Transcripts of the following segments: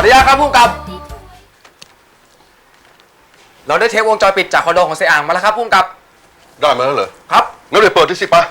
ออนุญาตครับผู้กำกับ เราได้เทปวงจรปิดจากคอนโดของเสียอ่างมาแล้วครับผู้กำกับ ได้มาแล้วเหรอ ครับ งั้นเดี๋ยวเปิดที่สิไปะ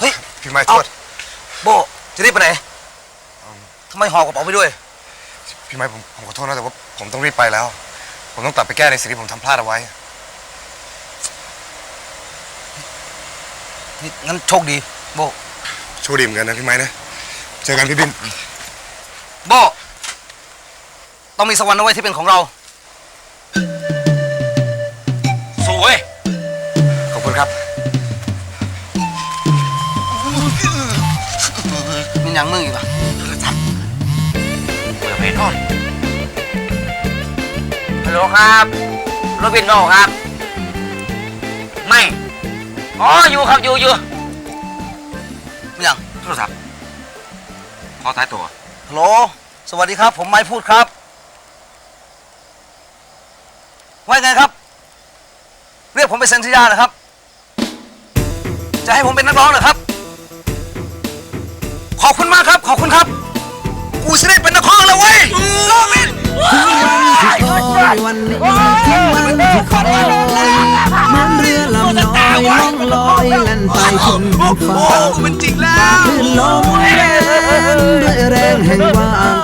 เฮ้ย พี่ไม้โทษโบจะรีบไปไหนทำไมห่อกระเป๋าไปด้วย พี่ไม้ผมผมขอโทษนะแต่ว่าผมต้องรีบไปแล้ว ผมต้องกลับไปแก้ในสิ่งที่ผมทำพลาดเอาไว้นี่งั้นโชคดี โบโชคดีเหมือนกันนะพี่ไม้นะเจอกันพี่บินโบต้องมีสวรรค์เอาไว้ที่เป็นของเรา สวย มีหนังมึงอีกอะเพนอนฮัลโหลครับโรบินโนครับ ไม่ อ๋อ อยู่ครับ อยู่อยู่มีหนังโทรศัพท์พอท้ายตัวฮัลโหล สวัสดีครับ ผมไม้พูดครับ ว่าไงครับ เรียกผมไปเซ็นสัญญาเหรอครับ จะให้ผมเป็นนักร้องเหรอครับ ขอบคุณมากครับ ขอบคุณครับ กูจะได้เป็นนักร้องแล้วเว้ยโรบินวันนี้ถึงวันที่คอยเหมือนเรือลำน้อยล่องลอยแล่นไปขึ้นฟ้ามันจริงแล้วคลื่นลมแรงด้วยแรงแห่งว่าง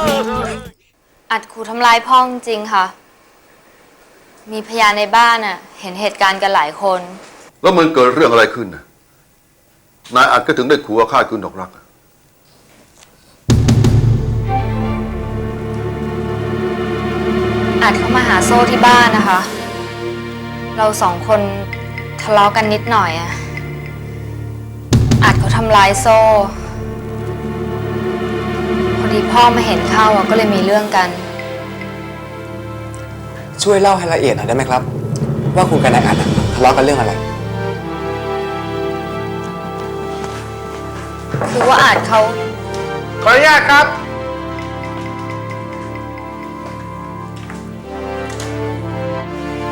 อัดขู่ทำลายพ่อจริงๆค่ะ มีพยานในบ้านอะ เห็นเหตุการณ์กันหลายคน แล้วมันเกิดเรื่องอะไรขึ้นน่ะนายอัดก็ถึงได้ขู่ว่าฆ่าคุณดอกรักอะ อัดเข้ามาหาโซ่ที่บ้านนะคะ เราสองคนทะเลาะกันนิดหน่อยอะอัดเขาทำร้ายโซ่พอดีพ่อมาเห็นเข้าอะก็เลยมีเรื่องกัน ช่วยเล่าให้ละเอียดหน่อยได้ไหมครับ ว่าคุณกับนายอัดอะทะเลาะกันเรื่องอะไร คือว่าอัดเขาขออนุญาตครับ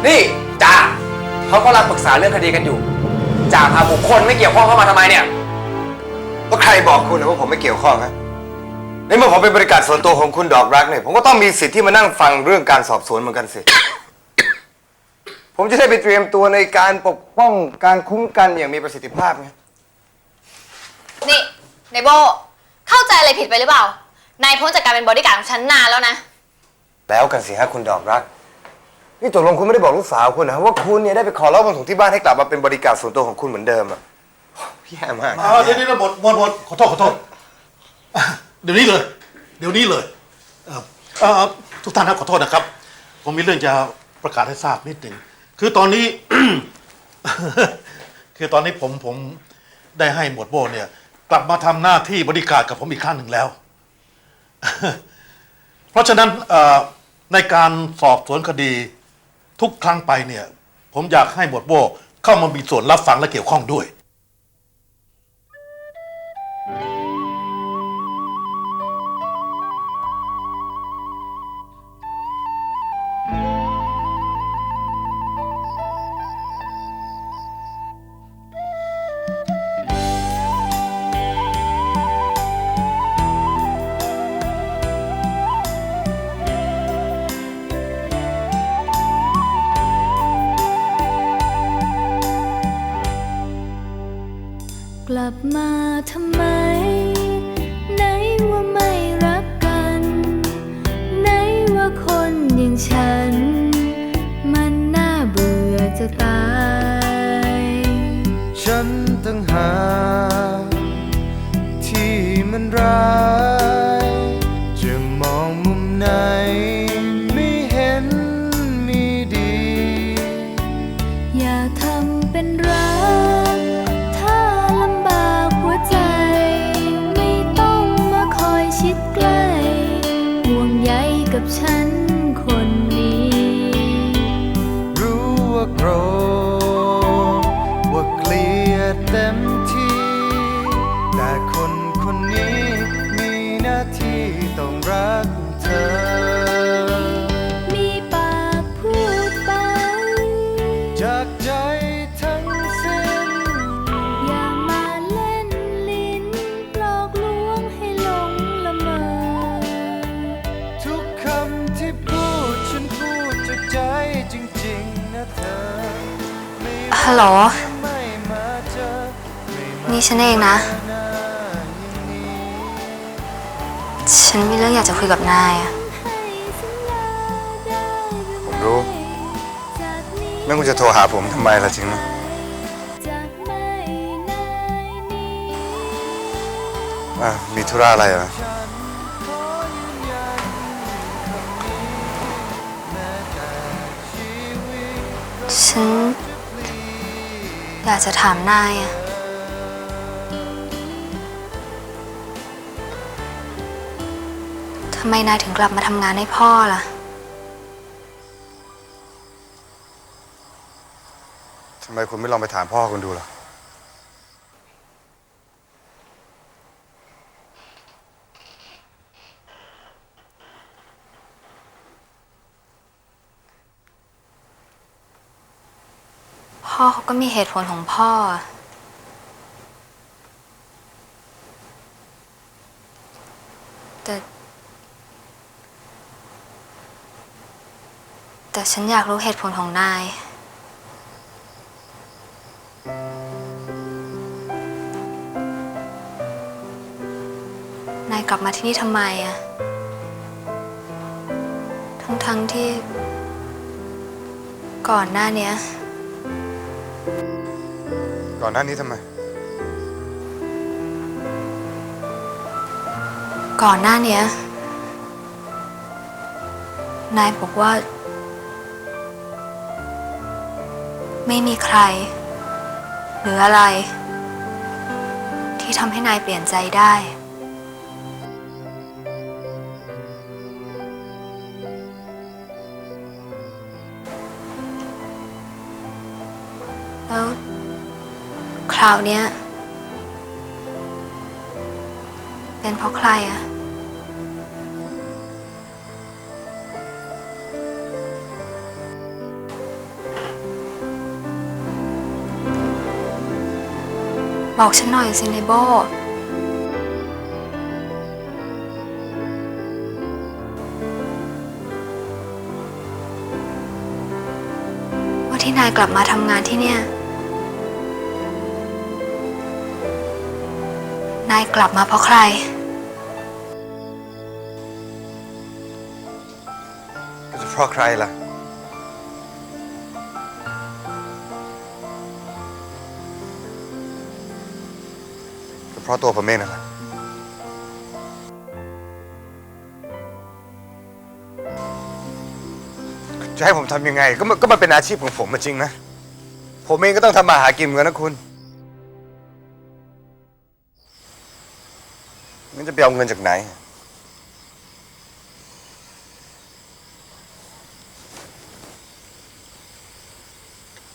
นี่จ่าเขากำลังปรึกษาเรื่องคดีกันอยู่จ่าพาบุคคลไม่เกี่ยวข้องเข้ามาทำไมเนี่ยก็ใครบอกคุณนะว่าผมไม่เกี่ยวข้องฮะในเมื่อผมเป็นบริการส่วนตัวของคุณดอกรักเนี่ยผมก็ต้องมีสิทธิ์ที่มานั่งฟังเรื่องการสอบสวนเหมือนกันสิ ผมจะได้ไปเตรียมตัวในการปกป้องการคุ้มกันอย่างมีประสิทธิภาพไงนี่นายโบ เข้าใจอะไรผิดไปหรือเปล่า นายพ้นจากการเป็นบอดี้การ์ดของฉันนานแล้วนะ แล้วกันสิฮะคุณดอกรัก นี่ตกลงคุณไม่ได้บอกลูกสาวคุณนะว่าคุณเนี่ยได้ไปขอเล่าบนถุงที่บ้านให้กลับมาเป็นบริการส่วนตัวของคุณเหมือนเดิมอะแย่มากอ่าเดี๋ยวนี้นะหมดหมดหมดขอโทษขอโทษอะเดี๋ยวนี้เลย เดี๋ยวนี้เลยเอ่อเอ่อทุกท่านครับขอโทษนะครับ ผมมีเรื่องจะประกาศให้ทราบนิดหนึ่งคือตอนนี้ คือตอนนี้ผมผมได้ให้หมวดโบเนี่ย กลับมาทำหน้าที่บริการกับผมอีกครั้งหนึ่งแล้ว เพราะฉะนั้นเอ่อในการสอบสวนคดี ทุกครั้งไปเนี่ย ผมอยากให้หมวดโบเข้ามามีส่วนรับฟังและเกี่ยวข้องด้วย อย่าทำเป็นรัก ถ้าลำบากหัวใจ ไม่ต้องมาคอยชิดใกล้ห่วงใยกับฉันคนนี้ รู้ว่าโกรธว่าเกลียดเต็มที่ แต่คนคนนี้มีหน้าที่ต้องรัก ฮัลโหล นี่ฉันเองนะ ฉันมีเรื่องอยากจะคุยกับนายอะผมรู้ ไม่คุณจะโทรหาผมทำไมล่ะจริงไหมจากไม่นายนี้อะมีธุระอะไรเหรอ ฉัน อยากจะถามนายอะทำไมนายถึงกลับมาทำงานให้พ่อล่ะ ทำไมคุณไม่ลองไปถามพ่อคุณดูล่ะ พ่อเขาก็มีเหตุผลของพ่อ แต่ แต่ฉันอยากรู้เหตุผลของนาย นายกลับมาที่นี่ทำไมอะ ทั้งๆที่ก่อนหน้าเนี้ย ก่อนหน้านี้ทำไม ก่อนหน้าเนี้ย นายบอกว่า ไม่มีใคร หรืออะไร ที่ทำให้นายเปลี่ยนใจได้ คราวเนี้ย เป็นเพราะใครอะบอกฉันหน่อยสิในโบ ว่าที่นายกลับมาทำงานที่เนี่ย นายกลับมาเพราะใครก็จะเพราะใครล่ะ ก็เพราะตัวผมเองนั่นแหละจะให้ผมทำยังไง ก็มันก็มันเป็นอาชีพของผมมาจริงนะ ผมเองก็ต้องทำมาหากินเหมือนกันนะคุณ งั้นจะไปเอาเงินจากไหน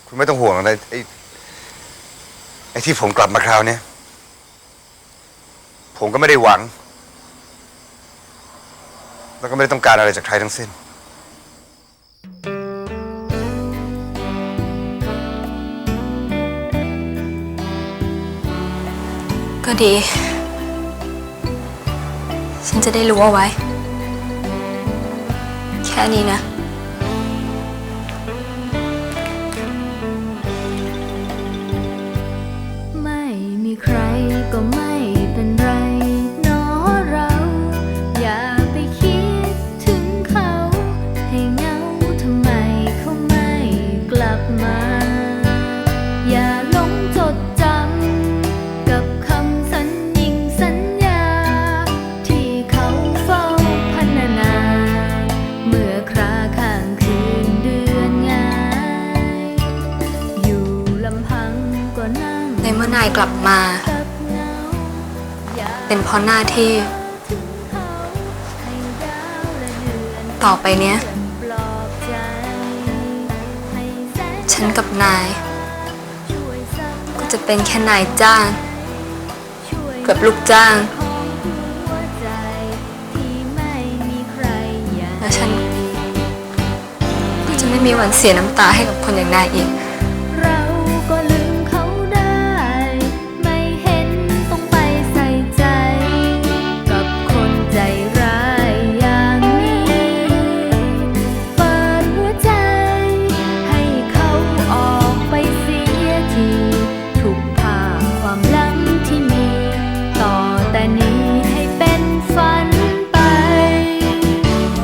คุณไม่ต้องห่วงอะไรไอ้ไอ้ที่ผมกลับมาคราวเนี้ยผมก็ไม่ได้หวัง แล้วก็ไม่ได้ต้องการอะไรจากใครทั้งสิ้น ก็ดี ฉันจะได้รู้เอาไว้ แค่นี้นะายกลับมา เป็นเพราะหน้าที่ ต่อไปเนี้ย ฉันกับนาย ก็จะเป็นแค่นายจ้างกับลูกจ้าง แล้วฉันก็จะไม่มีวันเสียน้ำตาให้กับคนอย่างนายอีก